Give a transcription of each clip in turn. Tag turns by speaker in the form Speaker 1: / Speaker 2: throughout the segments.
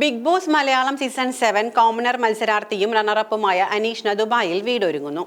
Speaker 1: Bigg Boss Malayalam season seven commoner മത്സരാർത്ഥിയും റണ്ണറപ്പുമായ അനീഷ് ദുബായിൽ വീടൊരുങ്ങുന്നു.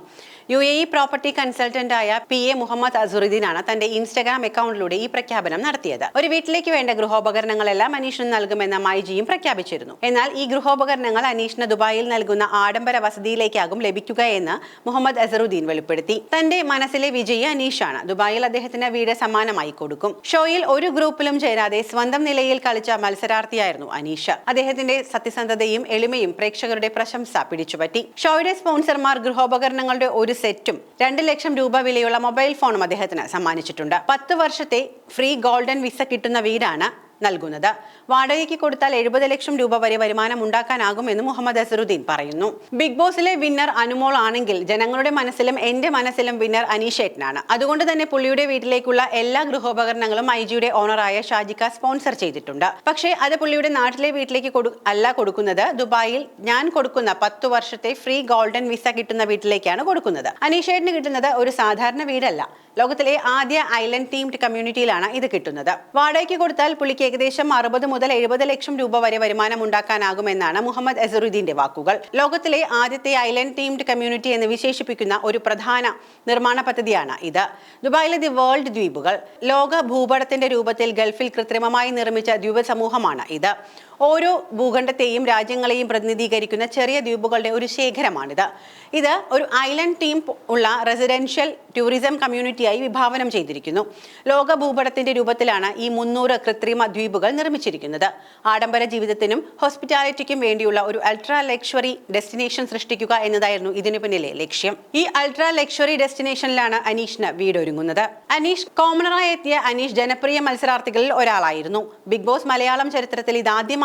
Speaker 1: യു എ ഇ പ്രോപ്പർട്ടി കൺസൾട്ടന്റായ പി എ മുഹമ്മദ് അസുറുദ്ദീനാണ് തന്റെ ഇൻസ്റ്റഗ്രാം അക്കൗണ്ടിലൂടെ ഈ പ്രഖ്യാപനം നടത്തിയത്. ഒരു വീട്ടിലേക്ക് വേണ്ട ഗൃഹോപകരണങ്ങളെല്ലാം അനീഷിന് നൽകുമെന്ന മൈജിയും പ്രഖ്യാപിച്ചിരുന്നു. എന്നാൽ ഈ ഗൃഹോപകരണങ്ങൾ അനീഷിന് ദുബായിൽ നൽകുന്ന ആഡംബര വസതിയിലേക്കാകും ലഭിക്കുക എന്ന് മുഹമ്മദ് അസറുദ്ദീൻ വെളിപ്പെടുത്തി. തന്റെ മനസ്സിലെ വിജയി അനീഷാണ്. ദുബായിൽ അദ്ദേഹത്തിന് വീട് സമ്മാനമായി കൊടുക്കും. ഷോയിൽ ഒരു ഗ്രൂപ്പിലും ചേരാതെ സ്വന്തം നിലയിൽ കളിച്ച മത്സരാർത്ഥിയായിരുന്നു അനീഷ്. അദ്ദേഹത്തിന്റെ സത്യസന്ധതയും എളിമയും പ്രേക്ഷകരുടെ പ്രശംസ പിടിച്ചുപറ്റി. ഷോയുടെ സ്പോൺസർമാർ ഗൃഹോപകരണങ്ങളുടെ ഒരു സെറ്റും രണ്ട് ലക്ഷം രൂപ വിലയുള്ള മൊബൈൽ ഫോണും അദ്ദേഹത്തിന് സമ്മാനിച്ചിട്ടുണ്ട്. പത്ത് വർഷത്തെ ഫ്രീ ഗോൾഡൻ വിസ കിട്ടുന്ന വീടാണ് നൽകുന്നത്. വാടകയ്ക്ക് കൊടുത്താൽ എഴുപത് ലക്ഷം രൂപ വരെ വരുമാനം ഉണ്ടാക്കാനാകുമെന്ന് മുഹമ്മദ് അസറുദ്ദീൻ പറയുന്നു. ബിഗ് ബോസിലെ വിന്നർ അനുമോൾ ആണെങ്കിൽ ജനങ്ങളുടെ മനസ്സിലും എന്റെ മനസ്സിലും വിന്നർ അനീഷേട്ടനാണ് അതുകൊണ്ട് തന്നെ പുള്ളിയുടെ വീട്ടിലേക്കുള്ള എല്ലാ ഗൃഹോപകരണങ്ങളും ഐ ജിയുടെ ഓണറായ ഷാജിക്ക സ്പോൺസർ ചെയ്തിട്ടുണ്ട്. പക്ഷേ അത് പുള്ളിയുടെ നാട്ടിലെ വീട്ടിലേക്ക് കൊടു അല്ല കൊടുക്കുന്നത്. ദുബായിൽ ഞാൻ കൊടുക്കുന്ന പത്തു വർഷത്തെ ഫ്രീ ഗോൾഡൻ വിസ കിട്ടുന്ന വീട്ടിലേക്കാണ് കൊടുക്കുന്നത്. അനീഷേട്ടന് കിട്ടുന്നത് ഒരു സാധാരണ വീടല്ല. ലോകത്തിലെ ആദ്യ ഐലൻഡ് തീംഡ് കമ്മ്യൂണിറ്റിയിലാണ് ഇത് കിട്ടുന്നത്. വാടകയ്ക്ക് കൊടുത്താൽ പുള്ളിക്ക് ഏകദേശം അറുപത് മുതൽ എഴുപത് ലക്ഷം രൂപ വരെ വരുമാനം ഉണ്ടാക്കാനാകുമെന്നാണ് മുഹമ്മദ് അസറുദ്ദീന്റെ വാക്കുകൾ. ലോകത്തിലെ ആദ്യത്തെ ഐലൻഡ് തീംഡ് കമ്മ്യൂണിറ്റി എന്ന് വിശേഷിപ്പിക്കുന്ന ഒരു പ്രധാന നിർമ്മാണ പദ്ധതിയാണ് ഇത്. ദുബായിലെ ദി വേൾഡ് ദ്വീപുകൾ. ലോക ഭൂപടത്തിന്റെ രൂപത്തിൽ ഗൾഫിൽ കൃത്രിമമായി നിർമ്മിച്ച ദ്വീപ സമൂഹമാണ് ഇത്. ഓരോ ഭൂഖണ്ഡത്തെയും രാജ്യങ്ങളെയും പ്രതിനിധീകരിക്കുന്ന ചെറിയ ദ്വീപുകളുടെ ഒരു ശേഖരമാണിത്. ഇത് ഒരു ഐലൻഡ് ടീം ഉള്ള റെസിഡൻഷ്യൽ ടൂറിസം കമ്മ്യൂണിറ്റിയായി വിഭാവനം ചെയ്തിരിക്കുന്നു. ലോക ഭൂപടത്തിന്റെ രൂപത്തിലാണ് ഈ മുന്നൂറ് കൃത്രിമ ദ്വീപുകൾ നിർമ്മിച്ചിരിക്കുന്നത്. ആഡംബര ജീവിതത്തിനും ഹോസ്പിറ്റാലിറ്റിക്കും വേണ്ടിയുള്ള ഒരു അൾട്രാ ലക്ഷറി ഡെസ്റ്റിനേഷൻ സൃഷ്ടിക്കുക എന്നതായിരുന്നു ഇതിനു പിന്നിലെ ലക്ഷ്യം. ഈ അൾട്രാ ലക്ഷറി ഡെസ്റ്റിനേഷനിലാണ് അനീഷിന് വീടൊരുങ്ങുന്നത്. അനീഷ് കോമണറായി എത്തിയ അനീഷ് ജനപ്രിയ മത്സരാർത്ഥികളിൽ ഒരാളായിരുന്നു. ബിഗ് ബോസ് മലയാളം ചരിത്രത്തിൽ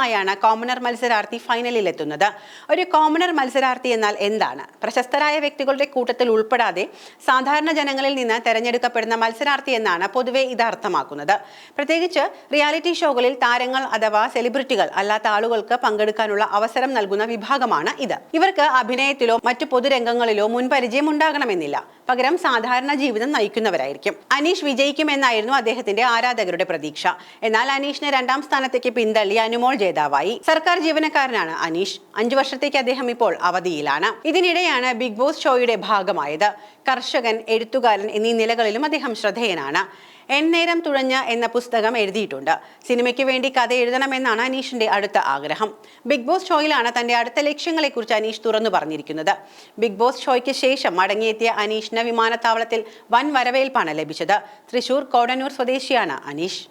Speaker 1: ഇതാദ്യമായാണ് കോമണർ മത്സരാർത്ഥി ഫൈനലിൽ എത്തുന്നത്. ഒരു കോമണർ മത്സരാർത്ഥി എന്നാൽ എന്താണ്? പ്രശസ്തരായ വ്യക്തികളുടെ കൂട്ടത്തിൽ ഉൾപ്പെടാതെ സാധാരണ ജനങ്ങളിൽ നിന്ന് തെരഞ്ഞെടുക്കപ്പെടുന്ന മത്സരാർത്ഥി എന്നാണ് പൊതുവെ ഇത് അർത്ഥമാക്കുന്നത്. പ്രത്യേകിച്ച് റിയാലിറ്റി ഷോകളിൽ താരങ്ങൾ അഥവാ സെലിബ്രിറ്റികൾ അല്ലാത്ത ആളുകൾക്ക് പങ്കെടുക്കാനുള്ള അവസരം നൽകുന്ന വിഭാഗമാണ് ഇത്. ഇവർക്ക് അഭിനയത്തിലോ മറ്റു പൊതുരംഗങ്ങളിലോ മുൻപരിചയം ഉണ്ടാകണമെന്നില്ല പകരം സാധാരണ ജീവിതം നയിക്കുന്നവരായിരിക്കും. അനീഷ് വിജയിക്കുമെന്നായിരുന്നു അദ്ദേഹത്തിന്റെ ആരാധകരുടെ പ്രതീക്ഷ. എന്നാൽ അനീഷിനെ രണ്ടാം സ്ഥാനത്തേക്ക് പിന്തള്ളി അനുമോൾ ജേതാവായി. സർക്കാർ ജീവനക്കാരനാണ് അനീഷ്. അഞ്ചു വർഷത്തേക്ക് അദ്ദേഹം ഇപ്പോൾ അവധിയിലാണ്. ഇതിനിടെയാണ് ബിഗ് ബോസ് ഷോയുടെ ഭാഗമായത്. കർഷകൻ എഴുത്തുകാരൻ എന്നീ നിലകളിലും അദ്ദേഹം ശ്രദ്ധേയനാണ്. എന്നേരം തുഴഞ്ഞ എന്ന പുസ്തകം എഴുതിയിട്ടുണ്ട്. സിനിമയ്ക്ക് വേണ്ടി കഥ എഴുതണമെന്നാണ് അനീഷിന്റെ അടുത്ത ആഗ്രഹം. ബിഗ് ബോസ് ഷോയിലാണ് തന്റെ അടുത്ത ലക്ഷ്യങ്ങളെക്കുറിച്ച് അനീഷ് തുറന്നു പറഞ്ഞിരിക്കുന്നത്. ബിഗ് ബോസ് ഷോയ്ക്ക് ശേഷം മടങ്ങിയെത്തിയ അനീഷിന് വിമാനത്താവളത്തിൽ വൻ വരവേൽപ്പാണ് ലഭിച്ചത്. തൃശൂർ കോടന്നൂർ സ്വദേശിയാണ് അനീഷ്.